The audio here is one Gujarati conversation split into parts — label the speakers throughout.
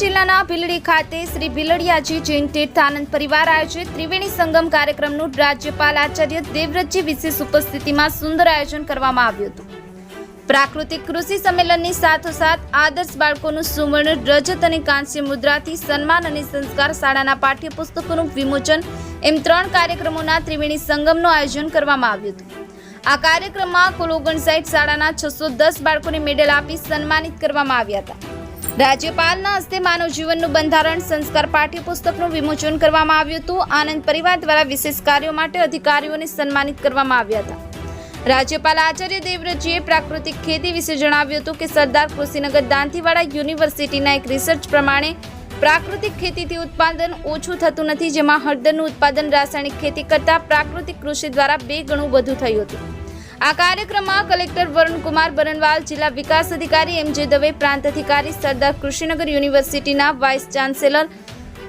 Speaker 1: જિલ્લાના ભીલડી ખાતે શ્રી ભીલડિયાજી જૈન તીર્થાનંદ પરિવાર આયોજિત ત્રિવેણી સંગમ કાર્યક્રમનું રાજ્યપાલ આચાર્ય દેવવ્રતજી વિશેષ ઉપસ્થિતિમાં સુંદર આયોજન કરવામાં આવ્યું હતું. પ્રાકૃતિક કૃષિ સંમેલનની સાથોસાથ આદર્શ બાળકોનું સુવર્ણ રજત અને કાંસ્ય મુદ્રાથી સન્માન અને સંસ્કાર શાળાના પાઠ્યપુસ્તકોનું વિમોચન એમ ત્રણ કાર્યક્રમોના ત્રિવેણી સંગમનું આયોજન કરવામાં આવ્યું હતું. આ કાર્યક્રમમાં કુલ ઓગણસાઠ શાળાના છસો દસ બાળકોને મેડલ આપી સન્માનિત કરવામાં આવ્યા હતા. રાજ્યપાલના હસ્તે માનવ જીવનનું બંધારણ, સંસ્કાર પાઠ્યપુસ્તકનું વિમોચન કરવામાં આવ્યું હતું. આનંદ પરિવાર દ્વારા વિશેષ કાર્યો માટે અધિકારીઓને સન્માનિત કરવામાં આવ્યા હતા. રાજ્યપાલ આચાર્ય દેવવ્રતજીએ પ્રાકૃતિક ખેતી વિશે જણાવ્યું હતું કે સરદાર કૃષિનગર દાંતીવાડા યુનિવર્સિટીના એક રિસર્ચ પ્રમાણે પ્રાકૃતિક ખેતીથી ઉત્પાદન ઓછું થતું નથી, જેમાં હળદરનું ઉત્પાદન રાસાયણિક ખેતી કરતાં પ્રાકૃતિક કૃષિ દ્વારા બે ગણું વધુ થયું હતું. આ કાર્યક્રમમાં કલેક્ટર વરુણકુમાર બરનવાલ જિલ્લા વિકાસ અધિકારી એમ જે દવે, પ્રાંત અધિકારી સરદાર કૃષિનગર યુનિવર્સિટીના vice chancellor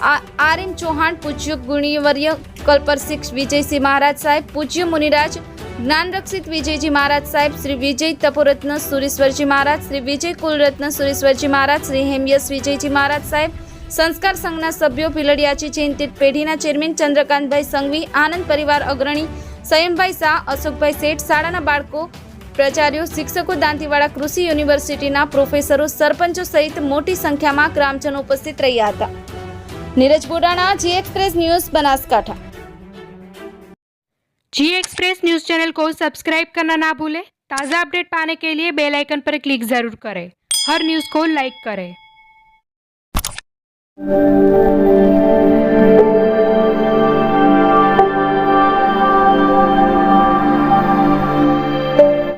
Speaker 1: R M Chauhan, પૂજ્ય ગુણીવર્ય કલ્પરસિક વિજયસિંહ મહારાજ સાહેબ, પૂજ્ય મુનિરાજ જ્ઞાનરક્ષિત વિજયજી મહારાજ સાહેબ, શ્રી વિજય તપોરત્ન સુરેશ્વરજી મહારાજ, શ્રી વિજય કુલરત્ન સુરેશ્વરજી મહારાજ, શ્રી હેમયસ વિજયજી મહારાજ સાહેબ, સંસ્કાર સંઘના સભ્યો ભીલડિયાચી જૈન પેઢીના ચેરમેન ચંદ્રકાંતભાઈ સંઘવી, આનંદ પરિવાર અગ્રણી સંયમભાઈ શાહ અશોકભાઈ શેઠ શાળાના બાળકો પ્રાચાર્યો શિક્ષકો દાંતીવાડા કૃષિ યુનિવર્સિટીના પ્રોફેસરો સરપંચો સહિત મોટી સંખ્યામાં ગ્રામજનો ઉપસ્થિત રહ્યા હતા Neeraj Bodana ji Express news Banaskantha
Speaker 2: ji Express news channel को सब्सक्राइब करना ना भूलें ताज़ा अपडेट पाने के लिए बेल आइकन पर क्लिक ज़रूर करें हर न्यूज़ को लाइक करें